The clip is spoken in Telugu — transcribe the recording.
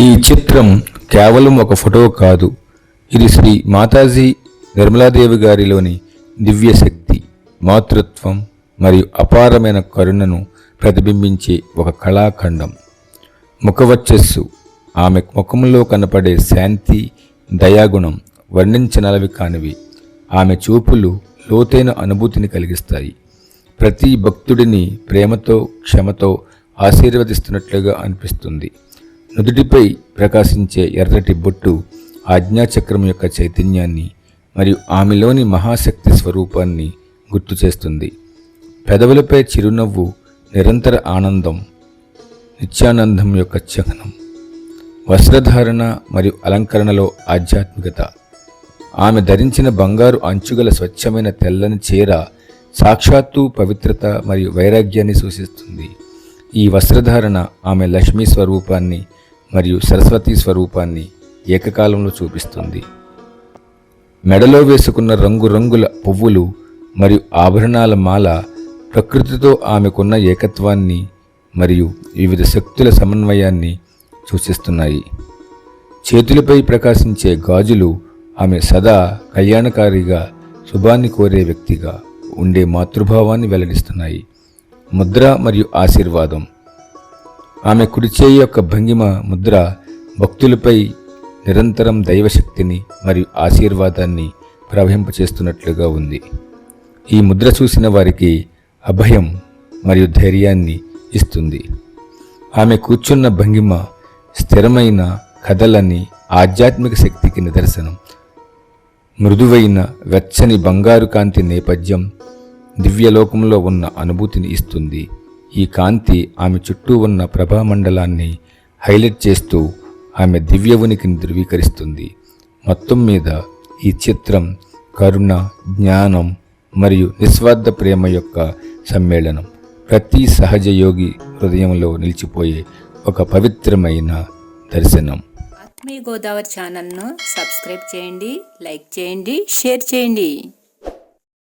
ఈ చిత్రం కేవలం ఒక ఫోటో కాదు. ఇది శ్రీ మాతాజీ నిర్మలాదేవి గారిలోని దివ్యశక్తి మాతృత్వం మరియు అపారమైన కరుణను ప్రతిబింబించే ఒక కళాఖండం. ముఖవచ్చస్సు ఆమె ముఖంలో కనపడే శాంతి దయాగుణం వర్ణించనలవి కానివి. ఆమె చూపులు లోతైన అనుభూతిని కలిగిస్తాయి. ప్రతి భక్తుడిని ప్రేమతో క్షమతో ఆశీర్వదిస్తున్నట్లుగా అనిపిస్తుంది. నుదుటిపై ప్రకాశించే ఎర్రటి బొట్టు ఆజ్ఞాచక్రం యొక్క చైతన్యాన్ని మరియు ఆమెలోని మహాశక్తి స్వరూపాన్ని గుర్తు చేస్తుంది. పెదవులపై చిరునవ్వు నిరంతర ఆనందం నిత్యానందం యొక్క చిహ్నం వస్త్రధారణ మరియు అలంకరణలో ఆధ్యాత్మికత. ఆమె ధరించిన బంగారు అంచుగల స్వచ్ఛమైన తెల్లని చీర సాక్షాత్తు పవిత్రత మరియు వైరాగ్యాన్ని సూచిస్తుంది. ఈ వస్త్రధారణ ఆమె లక్ష్మీ స్వరూపాన్ని మరియు సరస్వతి స్వరూపాన్ని ఏకకాలంలో చూపిస్తుంది. మెడలో వేసుకున్న రంగురంగుల పువ్వులు మరియు ఆభరణాల మాల ప్రకృతితో ఆమెకున్న ఏకత్వాన్ని మరియు వివిధ శక్తుల సమన్వయాన్ని సూచిస్తున్నాయి. చేతులపై ప్రకాశించే గాజులు ఆమె సదా కళ్యాణకారిగా శుభాన్ని కోరే వ్యక్తిగా ఉండే మాతృభావాన్ని వెల్లడిస్తున్నాయి. ముద్ర మరియు ఆశీర్వాదం. ఆమె కుడిచేయి యొక్క భంగిమ ముద్ర భక్తులపై నిరంతరం దైవశక్తిని మరియు ఆశీర్వాదాన్ని ప్రవహింపచేస్తున్నట్లుగా ఉంది. ఈ ముద్ర చూసిన వారికి అభయం మరియు ధైర్యాన్ని ఇస్తుంది. ఆమె కూర్చున్న భంగిమ స్థిరమైన కథలని ఆధ్యాత్మిక శక్తికి నిదర్శనం. మృదువైన వెచ్చని బంగారు కాంతి నేపథ్యం దివ్యలోకంలో ఉన్న అనుభూతిని ఇస్తుంది. ఈ కాంతి ఆమె చుట్టూ ఉన్న ప్రభామండలాన్ని హైలైట్ చేస్తూ ఆమె దివ్య ఉనికిని ధృవీకరిస్తుంది. మొత్తం మీద ఈ చిత్రం కరుణ జ్ఞానం మరియు నిస్వార్థ ప్రేమ యొక్క సమ్మేళనం. ప్రతి సహజ యోగి హృదయంలో నిలిచిపోయే ఒక పవిత్రమైన దర్శనం. ఆత్మీయ గోదావరి ఛానల్ను సబ్స్క్రైబ్ చేయండి లైక్ చేయండి షేర్ చేయండి.